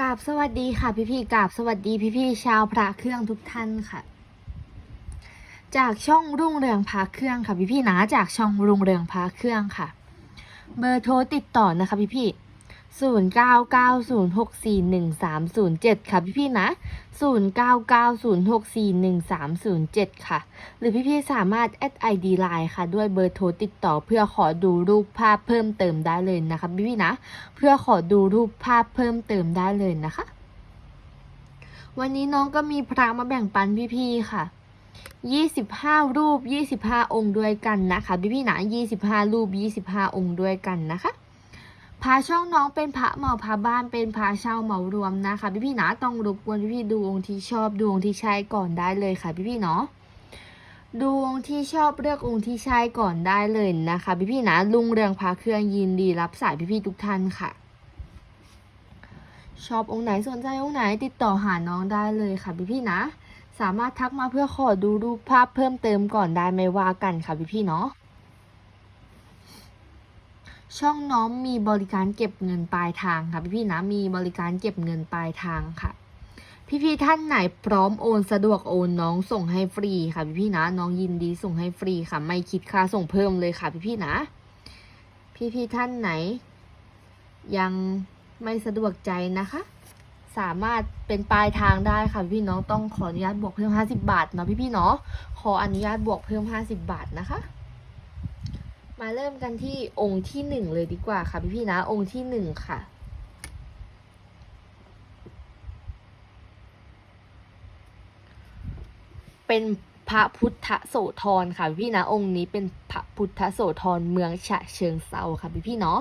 กราบสวัสดีค่ะพี่พี่กราบสวัสดีพี่พี่ชาวพระเครื่องทุกท่านค่ะ จากช่องรุ่งเรืองพระเครื่องค่ะพี่พี่นะจากช่องรุ่งเรืองพระเครื่องค่ะ เบอร์โทรติดต่อนะคะพี่พี่ศูนย์เก้าเก้าศูนย์หกสี่หนึ่งสามศูนย์เจ็ดค่ะพี่พี่นะ ศูนย์เก้าเก้าศูนย์หกสี่หนึ่งสามศูนย์เจ็ดค่ะ หรือพี่ๆสามารถแอดไอดีไลน์ค่ะ ด้วยเบอร์โทรติดต่อเพื่อขอดูรูปภาพเพิ่มเติมได้เลยนะคะพี่พี่ๆนะ เพื่อขอดูรูปภาพเพิ่มเติมได้เลยนะคะ วันนี้น้องก็มีพระมาแบ่งปันพี่ๆค่ะ25รูป25องค์ด้วยกันนะคะ พี่ๆนะ25รูป25องค์ด้วยกันนะคะ พาช่องน้องเป็นพระเหมาพาบ้านเป็นพาเช่าเหมารวมนะคะ พี่ๆนะต้องรบกวนพี่ๆดูองค์ที่ชอบดูองค์ที่ใช่ก่อนได้เลยค่ะ พี่ๆเนาะดูองค์ที่ชอบเลือกองค์ที่ใช่ก่อนได้เลยนะคะ พี่ๆนะลุงเรืองพาเครื่องยินดีรับสายพี่ๆทุกท่านค่ะ ชอบองค์ไหนสนใจองค์ไหนติดต่อหาน้องได้เลยค่ะ พี่ๆนะ สามารถทักมาเพื่อขอดูรูปภาพเพิ่มเติมก่อนได้ไม่ว่ากันค่ะ พี่ๆเนาะ ช่องน้องมีบริการเก็บเงินปลายทางค่ะพี่ๆนะมีบริการเก็บเงินปลายทางค่ะ พี่ๆท่านไหนพร้อมโอนสะดวกโอนน้องส่งให้ฟรีค่ะพี่ๆนะน้องยินดีส่งให้ฟรีค่ะ ไม่คิดค่าส่งเพิ่มเลยค่ะพี่ๆนะ พี่ๆท่านไหน ยังไม่สะดวกใจนะคะ สามารถเป็นปลายทางได้ค่ะพี่น้องต้องขออนุญาตบวกเพิ่ม 50 บาทเนาะพี่ๆเนาะขออนุญาตบวกเพิ่ม 50 บาทนะคะ มาเริ่มกันที่องค์ที่หนึ่งเลยดีกว่าค่ะพี่ๆนะ องค์ที่หนึ่งค่ะ เป็นพระพุทธโสธรค่ะพี่นะองค์นี้เป็นพระพุทธโสธรเมืองฉะเชิงเซาค่ะพี่พี่ๆเนาะ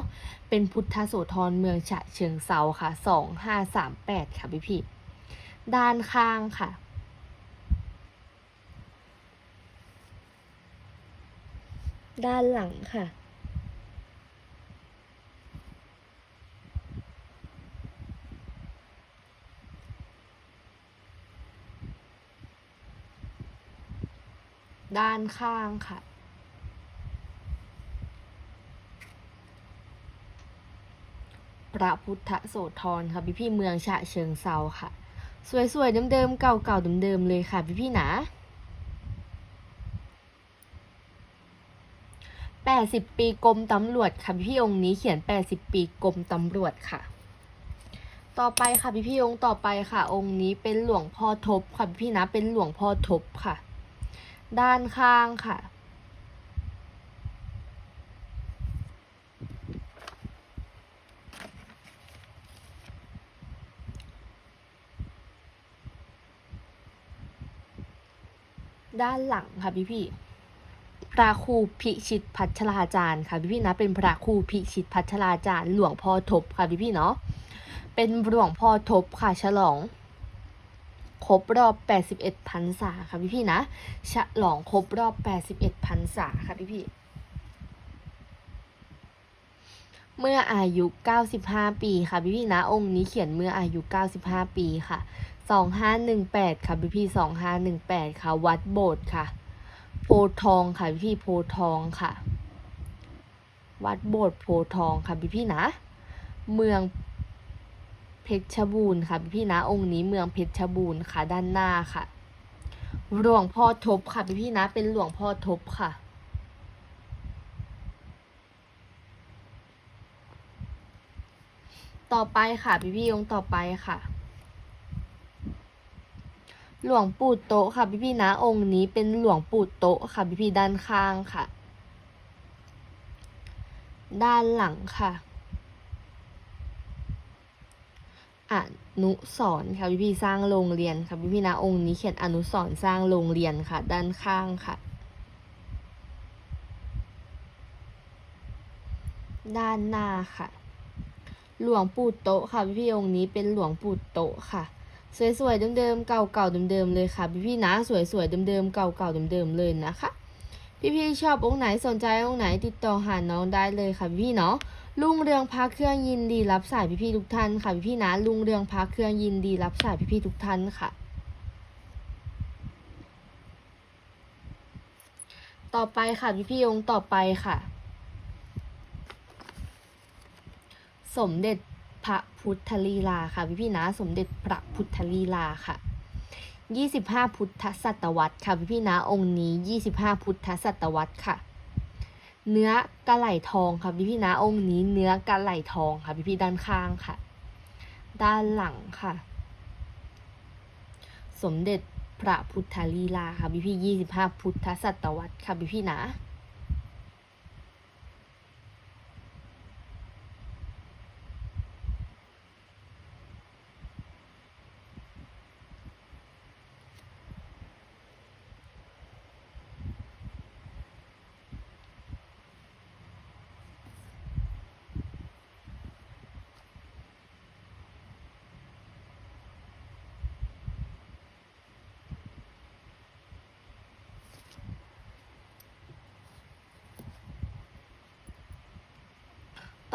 เป็นพุทธโสธรเมืองฉะเชิงเซาค่ะสองห้าสามแปดค่ะพี่พี่ๆด้านข้างค่ะ ด้านหลังค่ะ ด้านข้างค่ะพระพุทธโสธรค่ะพี่พี่เมืองฉะเชิงเซาค่ะ สวยๆเดิมๆเก่าๆเดิมๆเลยค่ะพี่พี่ๆนะ แปดสิบปีกรมตำรวจค่ะพี่พี่องค์นี้เขียนแปดสิบปีกรมตำรวจค่ะ ต่อไปค่ะพี่พี่องค์ต่อไปค่ะ องค์นี้เป็นหลวงพ่อทบค่ะพี่นะเป็นหลวงพ่อทบค่ะ ด้านข้างค่ะด้านหลังค่ะพี่พี่ พระครูพิชิตพัชราจารย์ค่ะพี่พี่นะเป็นพระครูพิชิตพัชราจารย์ หลวงพ่อทบค่ะพี่พี่เนาะเป็นหลวงพ่อทบค่ะฉลองครบรอบ 81พรรษาค่ะพี่พี่นะ ฉลองครบรอบ 81พรรษาค่ะพี่พี่ เมื่ออายุ 95 ปีค่ะพี่พี่นะ องค์นี้เขียนเมื่ออายุ 95 ปีค่ะ 2518 ค่ะพี่พี่ 2518 ค่ะ วัดโบสถ์ค่ะ ทองค่ะพี่พี่โพทองค่ะ วัดโบสถ์โพทองค่ะพี่พี่นะ เมืองเพชรบูรณ์ค่ะพี่พี่นะ องค์นี้เมืองเพชรบูรณ์ค่ะด้านหน้าค่ะ หลวงพ่อทบค่ะพี่พี่นะ เป็นหลวงพ่อทบค่ะต่อไปค่ะ พี่พี่องค์ต่อไปค่ะ หลวงปู่โตค่ะพี่พี่นะองค์นี้เป็นหลวงปู่โตค่ะพี่พี่ด้านข้างค่ะ ด้านหลังค่ะอนุสรค่ะพี่พี่สร้างโรงเรียนค่ะพี่พี่นะองค์นี้เขียนอนุสรสร้างโรงเรียนค่ะ ด้านข้างค่ะ ด้านหน้าค่ะ หลวงปู่โตค่ะพี่พี่องค์นี้เป็นหลวงปู่โตค่ะ สวยๆเดิมๆเก่าๆเดิมๆเลยค่ะ พี่ๆนะสวยๆเดิมๆเก่าๆเดิมๆเลยนะคะ พี่ๆชอบองค์ไหนสนใจองค์ไหนติดต่อหาน้องได้เลยค่ะพี่เนาะลุงเรืองพาเครื่องยินดีรับสายพี่ๆทุกท่านค่ะพี่ๆนะลุงเรืองพาเครื่องยินดีรับสายพี่ๆทุกท่านค่ะ ต่อไปค่ะพี่ๆองค์ต่อไปค่ะ สมเด็จ พระพุทธลีลาค่ะพี่พี่นะสมเด็จพระพุทธลีลาค่ะ 25 พุทธศตวรรษค่ะพี่พี่นะองค์นี้ 25 พุทธศตวรรษค่ะ เนื้อกระไหลทองค่ะพี่พี่นะองค์นี้เนื้อกระไหลทองค่ะพี่พี่ด้านข้างค่ะ ด้านหลังค่ะ สมเด็จพระพุทธลีลาค่ะพี่พี่ยี่สิบห้าพุทธศตวรรษค่ะพี่พี่นะ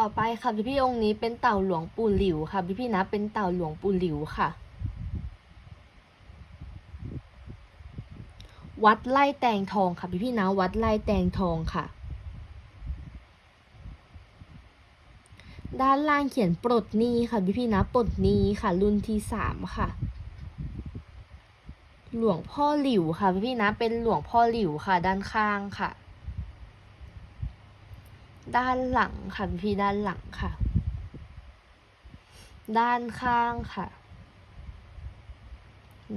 อไปค่ะพี่พี่องค์นี้เป็นเต่าหลวงปู่หลิวค่ะพี่พี่นะเป็นเต่าหลวงปู่หลิวค่ะ วัดไล่แตงทองค่ะพี่พี่นะวัดไล่แตงทองค่ะ ด้านล่างเขียนปลดหนี้ค่ะพี่พี่นะปลดหนี้ค่ะ รุ่นที่สามค่ะ หลวงพ่อหลิวค่ะพี่พี่นะเป็นหลวงพ่อหลิวค่ะด้านข้างค่ะ ด้านหลังค่ะพี่ด้านหลังค่ะ ด้านข้างค่ะ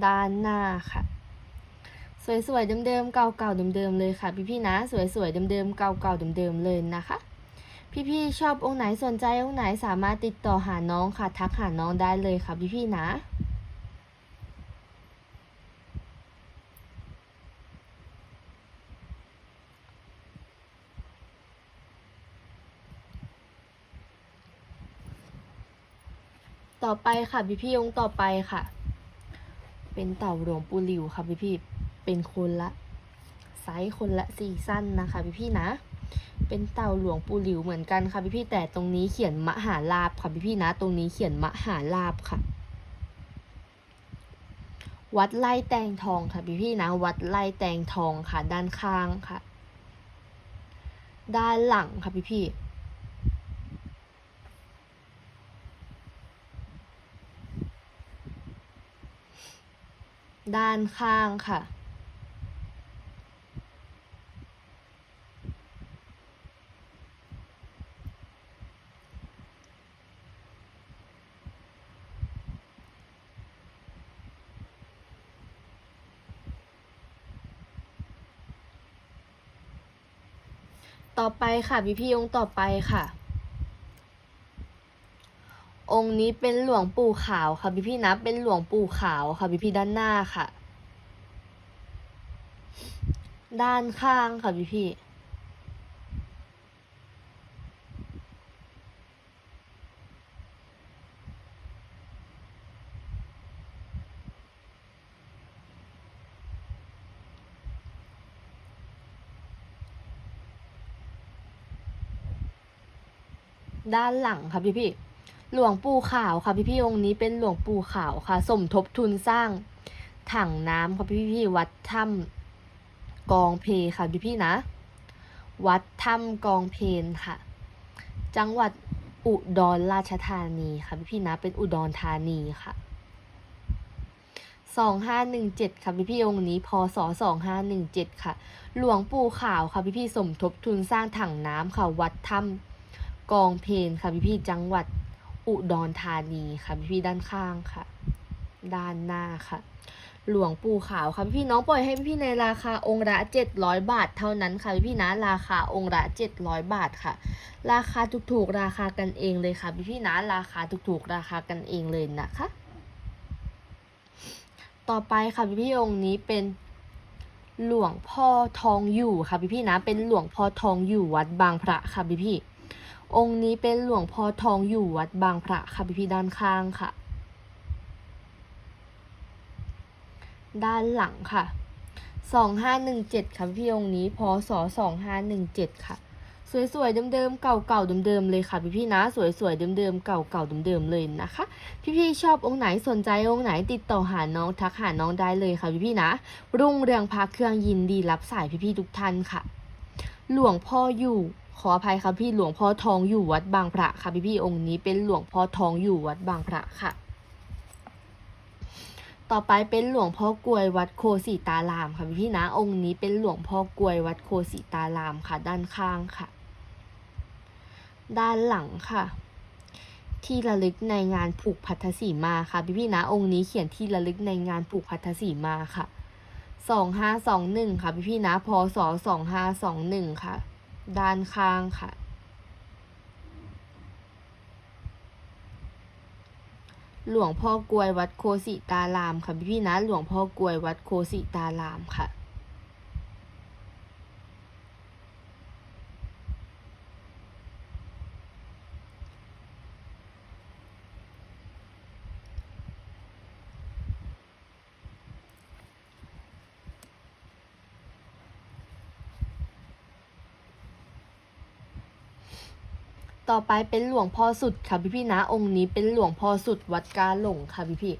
ด้านหน้าค่ะ สวยๆเดิมๆเก่าๆเดิมๆเลยค่ะ พี่ๆนะ สวยๆเดิมๆเก่าๆเดิมๆเลยนะคะ พี่ๆชอบองค์ไหนสนใจองค์ไหนสามารถติดต่อหาน้องค่ะ ทักหาน้องได้เลยค่ะพี่ๆนะ ต่อไปค่ะพี่พี่ๆองค์ต่อไปค่ะ เป็นเต่าหลวงปูหลิวค่ะพี่พี่เป็นคนละไซส์คนละซีซั่นนะคะพี่พี่นะ เป็นเต่าหลวงปูหลิวเหมือนกันค่ะพี่พี่แต่ตรงนี้เขียนมหาลาบค่ะพี่พี่นะ ตรงนี้เขียนมหาลาบค่ะ วัดไล่แตงทองค่ะพี่พี่นะ วัดไล่แตงทองค่ะ ด้านข้างค่ะ ด้านหลังค่ะพี่พี่ ด้านข้างค่ะ ต่อไปค่ะพี่พี่องต่อไปค่ะ องค์นี้เป็นหลวงปู่ขาวค่ะพี่พี่นะ เป็นหลวงปู่ขาวค่ะพี่พี่ด้านหน้าค่ะ ด้านข้างค่ะพี่พี่ด้านหลังค่ะพี่พี่ หลวงปู่ขาวค่ะพี่พี่องค์นี้เป็นหลวงปู่ขาวค่ะ สมทบทุนสร้างถังน้ำค่ะพี่พี่วัดถ้ำกองเพค่ะพี่พี่นะ วัดถ้ำกองเพนค่ะ จังหวัดอุดรราชธานีค่ะพี่พี่นะเป็นอุดรธานีค่ะสองห้าหนึ่งเจ็ดค่ะพี่พี่องค์นี้พศสองห้าหนึ่งเจ็ดค่ะ หลวงปู่ขาวค่ะพี่พี่สมทบทุนสร้างถังน้ำค่ะ วัดถ้ำกองเพนค่ะพี่พี่จังหวัด อุดรธานีค่ะพี่พี่ด้านข้างค่ะ ด้านหน้าค่ะ หลวงปู่ขาวค่ะพี่พี่น้องปล่อยให้พี่ในราคาองค์ละเจ็ดร้อยบาทเท่านั้นค่ะพี่พี่นะราคาองค์ละเจ็ดร้อยบาทค่ะ ราคาถูกๆราคากันเองเลยค่ะพี่พี่นะราคาถูกๆราคากันเองเลยนะคะ ต่อไปค่ะพี่พี่องค์นี้เป็นหลวงพ่อทองอยู่ค่ะพี่พี่นะเป็นหลวงพ่อทองอยู่วัดบางพระค่ะพี่พี่ องค์นี้เป็นหลวงพ่อทองอยู่วัดบางพระค่ะพี่พี่ด้านข้างค่ะ ด้านหลังค่ะสองห้าหนึ่งเจ็ดค่ะพี่องค์นี้พศสองห้าหนึ่งเจ็ดค่ะ สวยๆเดิมๆเก่าๆเดิมๆเลยค่ะพี่ๆนะ สวยๆเดิมๆเก่าๆเดิมๆเลยนะคะ พี่ๆชอบองค์ไหนสนใจองค์ไหนติดต่อหาน้องทักหาน้องได้เลยค่ะพี่ๆนะ รุ่งเรืองพาเครื่องยินดีรับสายพี่ๆทุกท่านค่ะ หลวงพ่ออยู่ ขออภัยครับพี่หลวงพ่อทองอยู่วัดบางพระค่ะพี่พี่องค์นี้เป็นหลวงพ่อทองอยู่วัดบางพระค่ะ ต่อไปเป็นหลวงพ่อกลวยวัดโคสีตารามค่ะพี่พี่นะองค์นี้เป็นหลวงพ่อกลวยวัดโคสีตารามค่ะ ด้านข้างค่ะ ด้านหลังค่ะ ที่ระลึกในงานผูกพัทธสีมาค่ะพี่พี่นะองค์นี้เขียนที่ระลึกในงานผูกพัทธสีมาค่ะสองห้าสองหนึ่งค่ะพี่พี่นะพศสองห้าสองหนึ่งค่ะ ด้านข้างค่ะ หลวงพ่อกลวยวัดโคสิตารามค่ะพี่พี่นะ หลวงพ่อกลวยวัดโคสิตารามค่ะ ต่อไปเป็นหลวงพ่อสุดค่ะพี่พี่นะองค์นี้เป็นหลวงพ่อสุดวัดกาหลงค่ะพี่พี่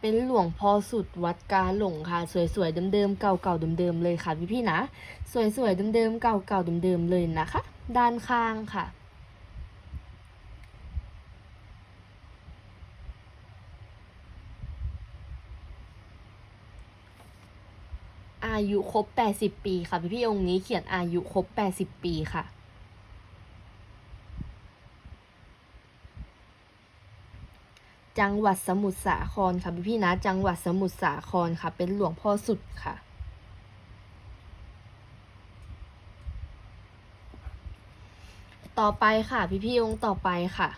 เป็นหลวงพ่อสุดวัดกาหลงค่ะ สวยๆเดิมๆเก่าๆเดิมๆเลยค่ะพี่พี่นะ สวยๆเดิมๆเก่าๆเดิมๆเลยนะคะ ด้านข้างค่ะอายุครบ 80 ปีค่ะพี่พี่องค์นี้เขียนอายุครบ 80 ปีค่ะ จังหวัดสมุทรสาครค่ะพี่พี่นะ จังหวัดสมุทรสาครค่ะ เป็นหลวงพ่อสุดค่ะต่อไปค่ะ พี่พี่องค์ต่อไปค่ะ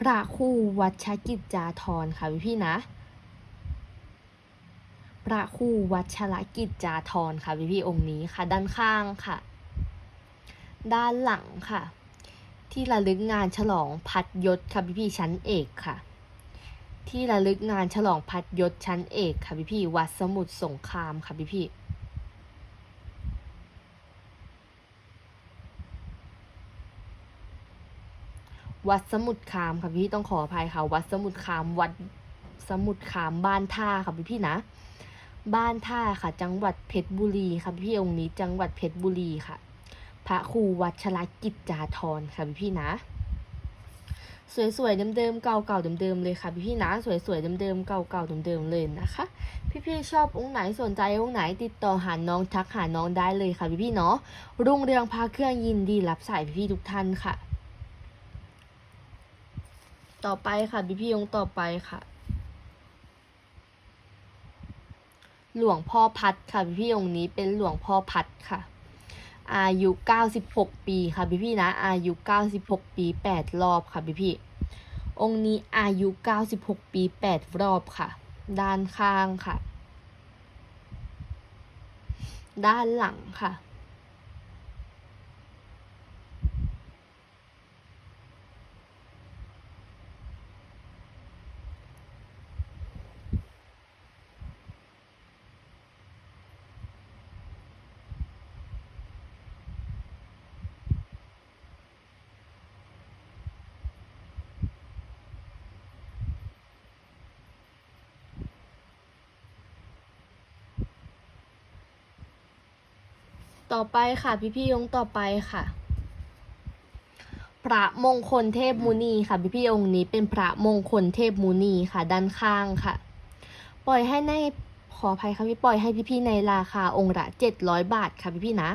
พระครูวัชกิจจาธรค่ะ พี่พี่นะ ระครูวัชรกิจจาธรค่ะพี่พี่องค์นี้ค่ะ ด้านข้างค่ะ ด้านหลังค่ะ ที่ระลึกงานฉลองพัดยศค่ะพี่พี่ชั้นเอกค่ะ ที่ระลึกงานฉลองพัดยศชั้นเอกค่ะพี่พี่วัดสมุทรสงครามค่ะพี่พี่วัดสมุทรคามค่ะพี่ต้องขออภัยค่ะ วัดสมุทรคามวัดสมุทรคามบ้านท่าค่ะพี่พี่นะ บ้านท่าค่ะ จังหวัดเพชรบุรีค่ะพี่องค์นี้จังหวัดเพชรบุรีค่ะ พระครูวัชรกิจจาธรค่ะพี่พี่นะ สวยๆเดิมๆเก่าๆเดิมๆเลยค่ะพี่พี่ๆนะสวยๆเดิมๆเก่าๆเดิมๆเลยนะคะ พี่ๆชอบองค์ไหนสนใจองค์ไหนติดต่อหาน้องทักหาน้องได้เลยค่ะพี่พี่ๆเนาะรุ่งเรืองพาเครื่องยินดีรับสายพี่ๆทุกท่านค่ะ ต่อไปค่ะพี่พี่ๆองค์ต่อไปค่ะ หลวงพ่อพัดค่ะพี่พี่องค์นี้เป็นหลวงพ่อพัดค่ะ อายุ 96 ปีค่ะพี่พี่นะ อายุ 96 ปี 8 รอบค่ะพี่พี่องค์นี้อายุ 96 ปี 8 รอบค่ะ ด้านข้างค่ะ ด้านหลังค่ะ ต่อไปค่ะพี่พี่ๆองค์ต่อไปค่ะ พระมงคลเทพมุนีค่ะพี่พี่องค์นี้เป็นพระมงคลเทพมุนีค่ะ ด้านข้างค่ะ ปล่อยให้ในขออภัยค่ะพี่ปล่อยให้พี่พี่ในราคาองค์ละ700 บาทค่ะพี่พี่นะ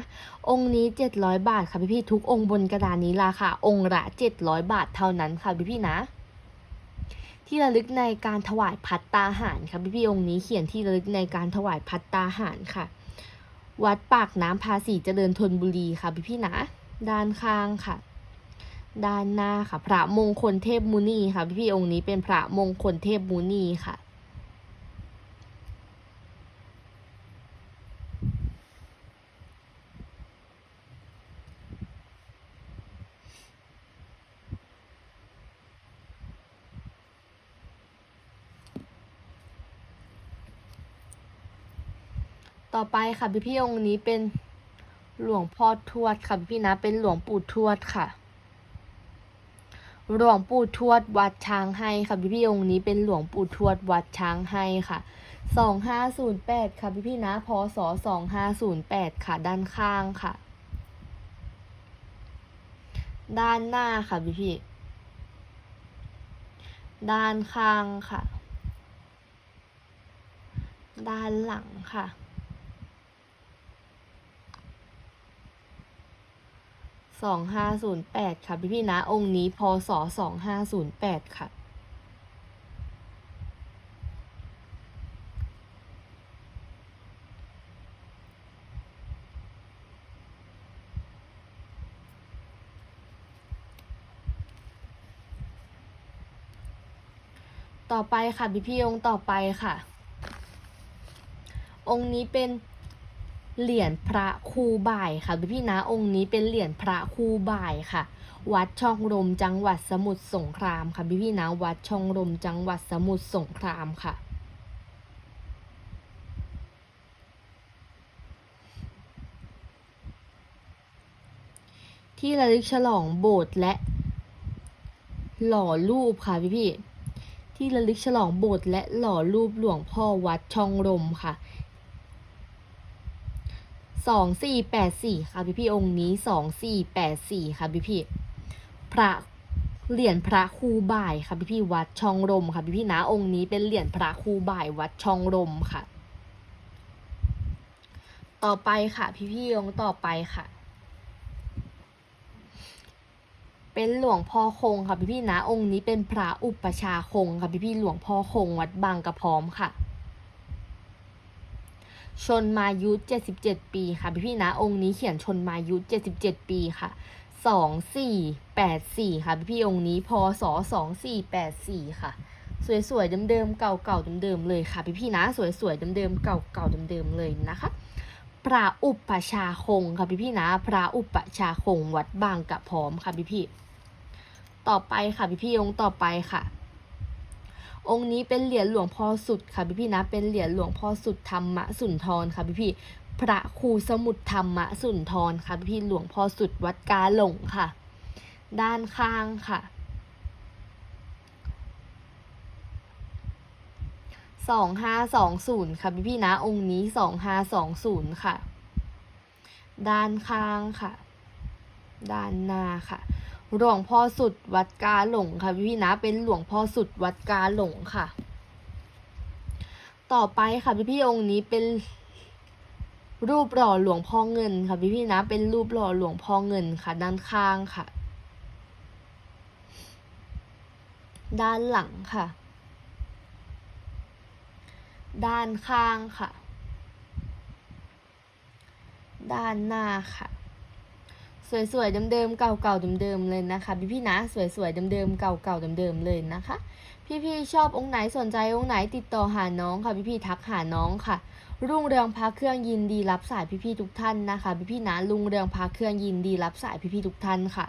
องค์นี้ 700 บาทค่ะพี่พี่ทุกองค์บนกระดานนี้ราคาองค์ละ700 บาทเท่านั้นค่ะพี่พี่นะ ที่ระลึกในการถวายพัตตาหารค่ะพี่พี่องค์นี้เขียนที่ระลึกในการถวายพัตตาหารค่ะ วัดปากน้ำภาษีเจริญทนบุรีค่ะพี่พี่นะ ด้านข้างค่ะ ด้านหน้าค่ะ พระมงคลเทพมุนีค่ะพี่พี่องค์นี้เป็นพระมงคลเทพมุนีค่ะ ต่อไปค่ะพี่พี่องค์นี้เป็นหลวงพ่อทวดค่ะพี่พี่นะเป็นหลวงปู่ทวดค่ะ หลวงปู่ทวดวัดช้างให้ค่ะพี่พี่องค์นี้เป็นหลวงปู่ทวดวัดช้างให้ค่ะสองห้าศูนย์แปดค่ะพี่พี่นะพศสองห้าศูนย์แปดค่ะด้านข้างค่ะ ด้านหน้าค่ะพี่พี่ด้านข้างค่ะ ด้านหลังค่ะ สองห้าศูนย์แปดค่ะพี่พี่นะ องค์นี้พศสองห้าศูนย์แปดค่ะต่อไปค่ะพี่พี่องค์ต่อไปค่ะ องค์นี้เป็น เหรียญพระครูบ่ายค่ะพี่พี่ๆนะองค์นี้เป็นเหรียญพระครูบ่ายค่ะ วัดช่องลมจังหวัดสมุทรสงครามค่ะพี่พี่ๆนะวัดช่องลมจังหวัดสมุทรสงครามค่ะที่ระลึกฉลองโบสถ์และ หล่อรูปค่ะพี่พี่ๆที่ระลึกฉลองโบสถ์และหล่อรูปหลวงพ่อวัดช่องลมค่ะ สองสี่แปดสี่ค่ะพี่พี่องค์นี้สองสี่แปดสี่ค่ะพี่พี่พระเหรียญพระครูบ่ายค่ะพี่พี่วัดช่องลมค่ะพี่พี่นะองค์นี้เป็นเหรียญพระครูบ่ายวัดช่องลมค่ะ ต่อไปค่ะ พี่พี่องค์ต่อไปค่ะ เป็นหลวงพ่อคงค่ะพี่พี่นะองค์นี้เป็นพระอุปชาคงค่ะพี่พี่หลวงพ่อคงวัดบางกระพร้อมค่ะ ชนมายุ 77 ปีค่ะพี่พี่นะองค์นี้เขียนชนมายุ 77 ปีค่ะ 2484 ค่ะพี่พี่องค์นี้พศ2484 ค่ะ สวยๆเดิมๆเก่าๆเดิมๆเลยค่ะพี่พี่นะสวยๆเดิมๆเก่าๆเดิมๆเลยนะคะพระอุปชาคงค่ะพี่พี่นะ พระอุปชาคงวัดบางกะพร้อมค่ะพี่พี่ต่อไปค่ะพี่พี่องค์ต่อไปค่ะ องค์นี้เป็นเหรียญหลวงพ่อสุดค่ะพี่พี่นะ เป็นเหรียญหลวงพ่อสุดธรรมสุนทรค่ะพี่พี่พระครูสมุทรธรรมสุนทรค่ะพี่พี่หลวงพ่อสุดวัดกาหลงค่ะ ด้านข้างค่ะสองห้าสองศูนย์ค่ะพี่พี่นะ องค์นี้สองห้าสองศูนย์ค่ะ ด้านข้างค่ะ ด้านหน้าค่ะ หลวงพ่อสุดวัดกาหลงค่ะพี่พี่ๆนะเป็นหลวงพ่อสุดวัดกาหลงค่ะ ต่อไปค่ะพี่พี่ๆองค์นี้เป็นรูปหล่อหลวงพ่อเงินค่ะพี่พี่ๆนะเป็นรูปหล่อหลวงพ่อเงินค่ะ ด้านข้างค่ะ ด้านหลังค่ะ ด้านข้างค่ะ ด้านหน้าค่ะ สวยๆเดิมๆเก่าๆเดิมๆเลยนะคะ พี่ๆนะสวยๆเดิมๆเก่าๆเดิมๆเลยนะคะ พี่ๆชอบองค์ไหนสนใจองค์ไหนติดต่อหาน้องค่ะพี่ๆทักหาน้องค่ะ รุ่งเรืองพาเครื่องยินดีรับสายพี่ๆทุกท่านนะคะ พี่ๆนะรุ่งเรืองพาเครื่องยินดีรับสายพี่ๆทุกท่านค่ะ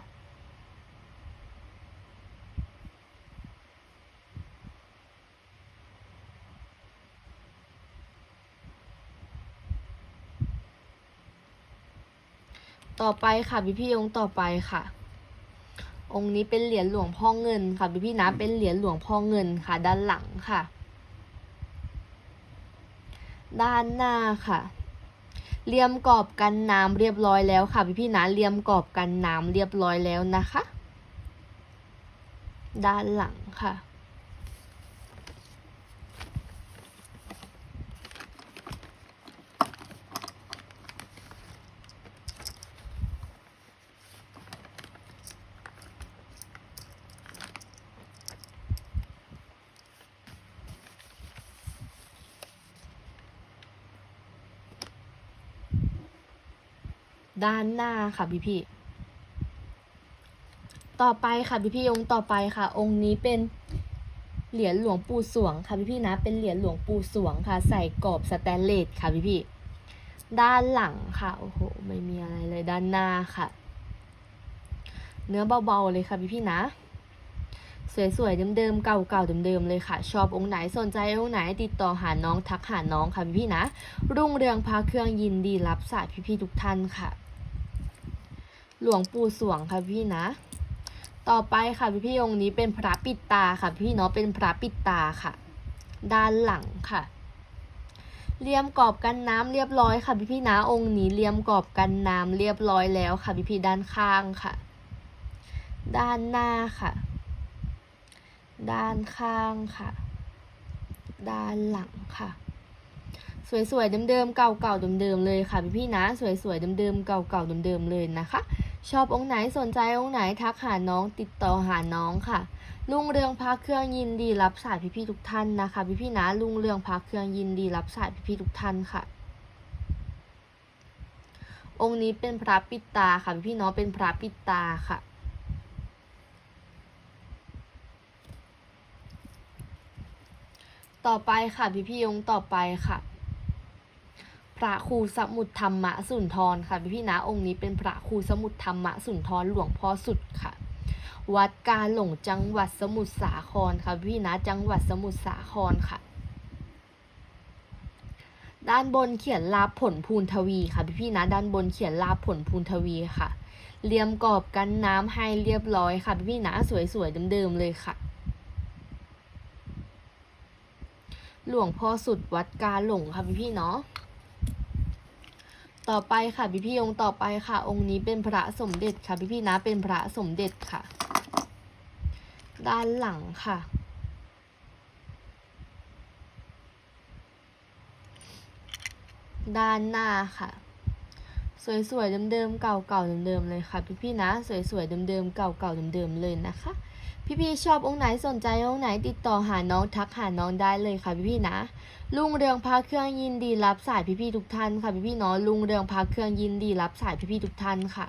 ต่อไปค่ะพี่พี่องค์ต่อไปค่ะ องค์นี้เป็นเหรียญหลวงพ่อเงินค่ะพี่พี่นะเป็นเหรียญหลวงพ่อเงินค่ะ ด้านหลังค่ะ ด้านหน้าค่ะเลียมกรอบกันน้ำเรียบร้อยแล้วค่ะพี่พี่นะเลียมกรอบกันน้ำเรียบร้อยแล้วนะคะ ด้านหลังค่ะ ด้านหน้าค่ะพี่พี่ต่อไปค่ะพี่พี่องค์ต่อไปค่ะ องค์นี้เป็นเหรียญหลวงปู่สวงค่ะพี่พี่นะ เป็นเหรียญหลวงปู่สวงค่ะ ใส่กรอบสแตนเลสค่ะพี่พี่ด้านหลังค่ะโอ้โหไม่มีอะไรเลยด้านหน้าค่ะ เนื้อเบาๆเลยค่ะพี่พี่นะสวยๆเดิมๆเก่าๆเดิมๆเลยค่ะ ชอบองค์ไหนสนใจองค์ไหนติดต่อหาน้องทักหาน้องค่ะพี่พี่นะ รุ่งเรืองพาเครื่องยินดีรับสายพี่ๆทุกท่านค่ะ หลวงปู่สวงค่ะพี่นะ ต่อไปค่ะพี่พี่องค์นี้เป็นพระปิดตาค่ะพี่เนาะเป็นพระปิดตาค่ะ ด้านหลังค่ะเลียมกรอบกันน้ำเรียบร้อยค่ะพี่พี่นะองค์นี้เลียมกรอบกันน้ำเรียบร้อยแล้วค่ะพี่พี่ด้านข้างค่ะ ด้านหน้าค่ะ ด้านข้างค่ะ ด้านหลังค่ะ สวยๆเดิมๆเก่าๆเดิมๆเลยค่ะพี่พี่นะ สวยๆเดิมๆเก่าๆเดิมๆเลยนะคะ ชอบองค์ไหนสนใจองค์ไหนทักหาน้องติดต่อหาน้องค่ะ ลุงเรืองพาเครื่องยินดีรับสายพี่ๆทุกท่านนะคะ พี่พี่ๆนะลุงเรืองพาเครื่องยินดีรับสายพี่ๆทุกท่านค่ะ องค์นี้เป็นพระปิดตาค่ะพี่พี่ๆเนาะเป็นพระปิดตาค่ะต่อไปค่ะพี่พี่องค์ต่อไปค่ะ พระครูสมุทรธรรมะสุนทรค่ะพี่พี่นะองค์นี้เป็นพระครูสมุทรธรรมะสุนทรหลวงพ่อสุดค่ะ วัดกาหลงจังหวัดสมุทรสาครค่ะพี่นะจังหวัดสมุทรสาครค่ะ ด้านบนเขียนลาผลภูนทวีค่ะพี่พี่นะด้านบนเขียนลาผลภูนทวีค่ะเรียมกรอบกันน้ำให้เรียบร้อยค่ะพี่พี่นะสวยๆเดิมๆเลยค่ะหลวงพ่อสุดวัดกาหลงค่ะพี่พี่เนาะ ต่อไปค่ะพี่พี่องค์ต่อไปค่ะ องค์นี้เป็นพระสมเด็จค่ะพี่พี่นะเป็นพระสมเด็จค่ะ ด้านหลังค่ะ ด้านหน้าค่ะ สวยๆเดิมๆเก่าๆเดิมๆเลยค่ะ พี่ๆนะ สวยๆเดิมๆเก่าๆเดิมๆเลยนะคะ พี่ๆชอบองค์ไหนสนใจองค์ไหนติดต่อหาน้องทักหาน้องได้เลยค่ะพี่ๆนะ ลุงเรืองพาเครื่องยินดีรับสายพี่ๆทุกท่านค่ะพี่ๆเนาะลุงเรืองพาเครื่องยินดีรับสายพี่ๆทุกท่านค่ะ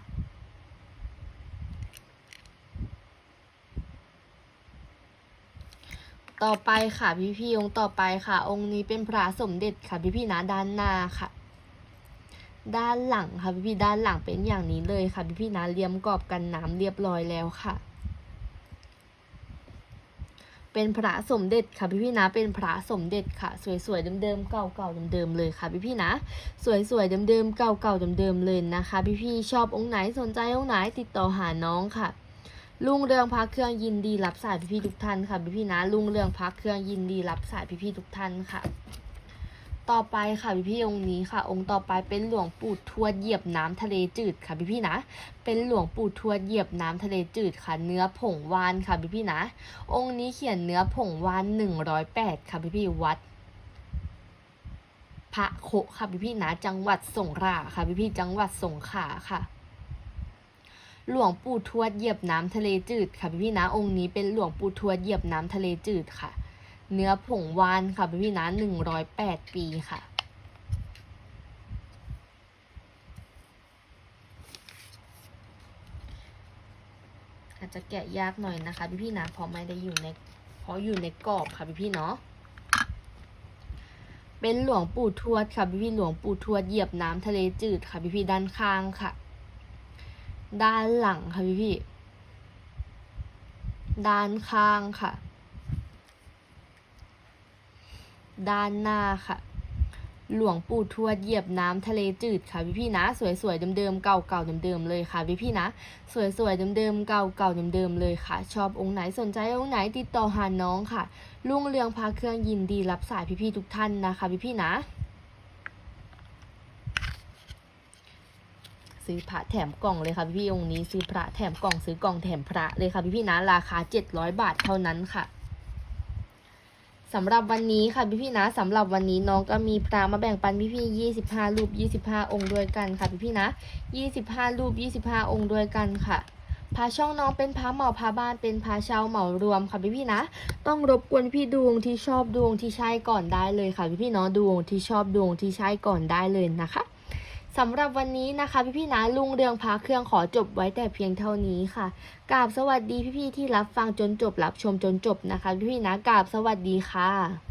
ต่อไปค่ะพี่พี่องค์ต่อไปค่ะ องค์นี้เป็นพระสมเด็จค่ะพี่พี่นะด้านหน้าค่ะ ด้านหลังค่ะพี่พี่ด้านหลังเป็นอย่างนี้เลยค่ะพี่พี่นะเรียมกรอบกันน้ำเรียบร้อยแล้วค่ะ เป็นพระสมเด็จค่ะพี่พี่นะ เป็นพระสมเด็จค่ะ สวยๆเดิมๆเก่าๆเดิมๆเลยค่ะพี่พี่นะ สวยๆเดิมๆเก่าๆเดิมๆเลยนะคะ พี่พี่ชอบองค์ไหนสนใจองค์ไหนติดต่อหาน้องค่ะลุงเรืองพักเครื่องยินดีรับสายพี่พี่ทุกท่านค่ะพี่พี่นะลุงเรืองพักเครื่องยินดีรับสายพี่พี่ทุกท่านค่ะ ต่อไปค่ะพี่ๆองค์นี้ค่ะ องค์ต่อไปเป็นหลวงปู่ทวดเหยียบน้ำทะเลจืดค่ะพี่ๆนะ เป็นหลวงปู่ทวดเหยียบน้ำทะเลจืดค่ะ เนื้อผงวานค่ะพี่ๆนะ องค์นี้เขียนเนื้อผงวานหนึ่งร้อยแปดค่ะพี่ๆวัดพระโคค่ะพี่ๆนะจังหวัดสงขลาค่ะพี่ๆจังหวัดสงขลาค่ะหลวงปู่ทวดเหยียบน้ำทะเลจืดค่ะพี่พี่นะองค์นี้เป็นหลวงปู่ทวดเหยียบน้ำทะเลจืดค่ะ เนื้อผงวานค่ะพี่พี่นะหนึ่งร้อยแปดปีค่ะอาจจะแกะยากหน่อยนะคะพี่พี่นะเพราะไม่ได้อยู่ในเพราะอยู่ในกรอบค่ะพี่พี่เนาะเป็นหลวงปู่ทวดค่ะพี่พี่หลวงปู่ทวดเหยียบน้ำทะเลจืดค่ะพี่พี่ด้านข้างค่ะ ด้านหลังค่ะพี่พี่ด้านข้างค่ะ ด้านหน้าค่ะ หลวงปู่ทวดเหยียบน้ำทะเลจืดค่ะพี่พี่นะ สวยๆเดิมๆเก่าๆเดิมๆเลยค่ะพี่พี่นะ สวยๆเดิมๆเก่าๆเดิมๆเลยค่ะ ชอบองค์ไหนสนใจองค์ไหนติดต่อหาน้องค่ะลุงเรืองพาเครื่องยินดีรับสายพี่ๆทุกท่านนะคะพี่พี่นะซื้อพระแถมกล่องเลยค่ะพี่พี่องค์นี้ซื้อพระแถมกล่องซื้อกล่องแถมพระเลยค่ะพี่พี่นะราคา 700 บาทเท่านั้นค่ะ สำหรับวันนี้ค่ะพี่พี่นะสำหรับวันนี้น้องก็มีพระมาแบ่งปันพี่พี่ยี่สิบห้ารูปยี่สิบห้าองค์ด้วยกันค่ะพี่พี่นะยี่สิบห้ารูปยี่สิบห้าองค์ด้วยกันค่ะพาช่องน้องเป็นพาเหมาพาบ้านเป็นพาเช่าเหมารวมค่ะพี่พี่นะ ต้องรบกวนพี่ดวงที่ชอบดวงที่ใช่ก่อนได้เลยค่ะพี่พี่ๆเนาะดวงที่ชอบดวงที่ใช่ก่อนได้เลยนะคะ สำหรับวันนี้นะคะพี่พี่นะลุงเรืองพาเครื่องขอจบไว้แต่เพียงเท่านี้ค่ะกราบสวัสดีพี่พี่ที่รับฟังจนจบรับชมจนจบนะคะพี่พี่นะกราบสวัสดีค่ะ